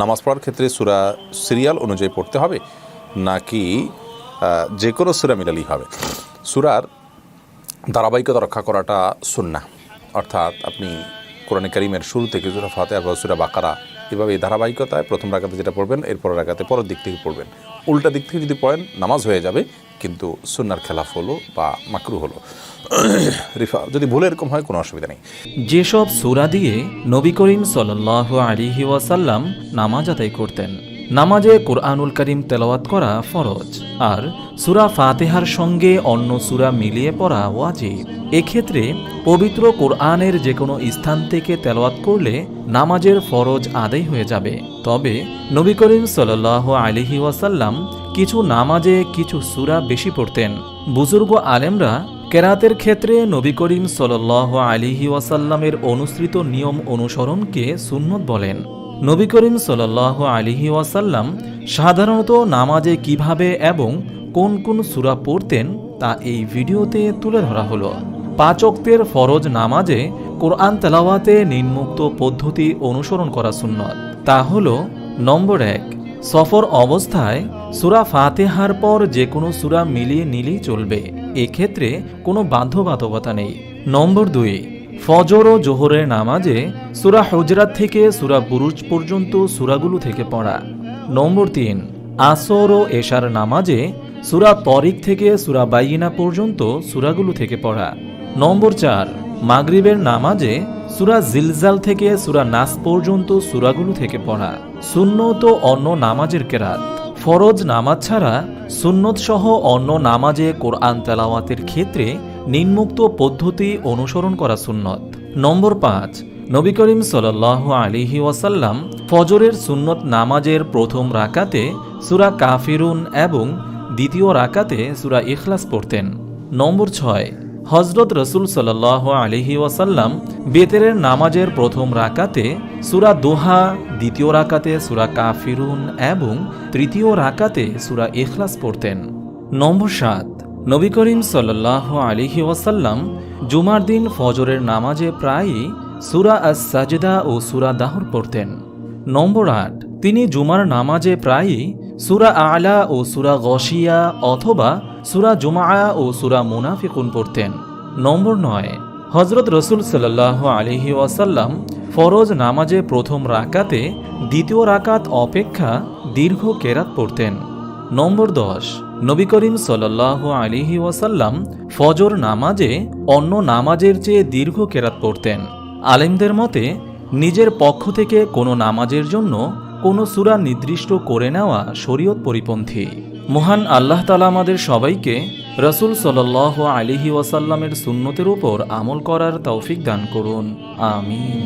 নামাজ পড়ার ক্ষেত্রে সুরা সিরিয়াল অনুযায়ী পড়তে হবে, নাকি যে কোনো সুরা মিলালেই হবে। সুরার ধারাবাহিকতা রক্ষা করাটা সুন্না অর্থাৎ আপনি কোরআন করিমের শুরু থেকে সুরা ফাতে সুরা বাকারা এভাবে এই ধারাবাহিকতায় প্রথম রাখাতে যেটা পড়বেন এরপর রাখাতে পরের দিক থেকে পড়বেন। উল্টা দিক থেকে যদি পড়েন, নামাজ হয়ে যাবে, কিন্তু সুনার খেলাফ হলো বা মাকরু হলো। রিফা, যদি ভুল এরকম হয়, কোনো অসুবিধা নেই। যেসব সুরা দিয়ে নবী করিম সাল্লাহ আলিহি ওয়াসাল্লাম নামাজ আদায় করতেন নামাজে কোরআনুল করিম তেলাওয়াত করা ফরজ। আর সুরা ফাতেহার সঙ্গে অন্য সুরা মিলিয়ে পড়া ওয়াজিব। এক্ষেত্রে পবিত্র কোরআনের যে কোনো স্থান থেকে তেলাওয়াত করলে নামাজের ফরজ আদায় হয়ে যাবে। তবে নবী করিম সাল্লাহ আলিহি ওয়াসাল্লাম কিছু নামাজে কিছু সুরা বেশি পড়তেন। বুজুর্গ আলেমরা কেরাতের ক্ষেত্রে নবী করিম সাল্লাহ আলিহি ওয়াসাল্লামের অনুসৃত নিয়ম অনুসরণকে সুন্নত বলেন। নবী করিম সাল্লাহ আলিহি ওয়াসাল্লাম সাধারণত নামাজে কীভাবে এবং কোন কোন সূরা পড়তেন তা এই ভিডিওতে তুলে ধরা হলো। পাচকদের ফরজ নামাজে কোরআন তেলাওয়াতে নিম্মুক্ত পদ্ধতি অনুসরণ করা সুন্নত। তা হল, নম্বর এক, সফর অবস্থায় সুরা ফাতেহার পর যে কোনো সুরা মিলিয়ে নিলেই চলবে। এক্ষেত্রে কোনো বাধ্যবাধকতা নেই। নম্বর দুই ফজর ও জোহরের নামাজে সুরা হজরাত থেকে সুরা বুরুজ পর্যন্ত সুরাগুলো থেকে পড়া। নম্বর তিন, আসর ও এশার নামাজে সুরা তরিক থেকে সুরা বাইনা পর্যন্ত সুরাগুলো থেকে পড়া। নম্বর চার, মাগরিবের নামাজে সুরা জিলজাল থেকে সুরা নাস পর্যন্ত সুরাগুলো থেকে পড়া। সুন্নত অন্য নামাজের কেরাত। ফরজ নামাজ ছাড়া সুন্নত সহ অন্য নামাজে কোরআন তেলাওয়াতের ক্ষেত্রে নিম্মুক্ত পদ্ধতি অনুসরণ করা সুন্নত। নম্বর পাঁচ, নবী করিম সাল্লাহ আলিহি ওয়াসাল্লাম ফজরের সুন্নত নামাজের প্রথম রাকাতে সুরা কাফিরুন এবং দ্বিতীয় রাকাতে সুরা ইখলাস পড়তেন। নম্বর ছয় হজরত রসুল সাল্লাহ আলিহি ওয়াসাল্লাম বেতেরের নামাজের প্রথম রাকাতে সুরা দোহা, দ্বিতীয় রাকাতে সুরা কাফিরুন এবং তৃতীয় রাকাতে সুরা ইখলাস পড়তেন। নম্বর সাত নবী করিম সাল্লাহ আলিহি ওয়াসাল্লাম জুমার দিন ফজরের নামাজে প্রায়ই সুরা আস সাজেদা ও সুরা দাহর পড়তেন। নম্বর আট, তিনি জুমার নামাজে প্রায়ই সুরা আলা ও সুরা গশিয়া অথবা সুরা জুমা ও সুরা মুনাফিকুন পড়তেন। নম্বর নয় হজরত রসুল সাল্লাহ আলিহি ওয়াসাল্লাম ফরজ নামাজে প্রথম রাকাতে দ্বিতীয় রাকাত অপেক্ষা দীর্ঘ কেরাত পড়তেন। নম্বর দশ। নবী করিম সাল্লাহ আলিহি ওয়াসাল্লাম ফজর নামাজে অন্য নামাজের চেয়ে দীর্ঘ কেরাত পড়তেন। আলেমদের মতে, নিজের পক্ষ থেকে কোনো নামাজের জন্য কোনো সুরা নির্দিষ্ট করে নেওয়া শরীয়ত পরিপন্থী। মহান আল্লাহ তালা আমাদের সবাইকে রসুল সাল্লাহ আলিহি ওয়াসাল্লামের সুন্নতের উপর আমল করার তৌফিক দান করুন। আমিন।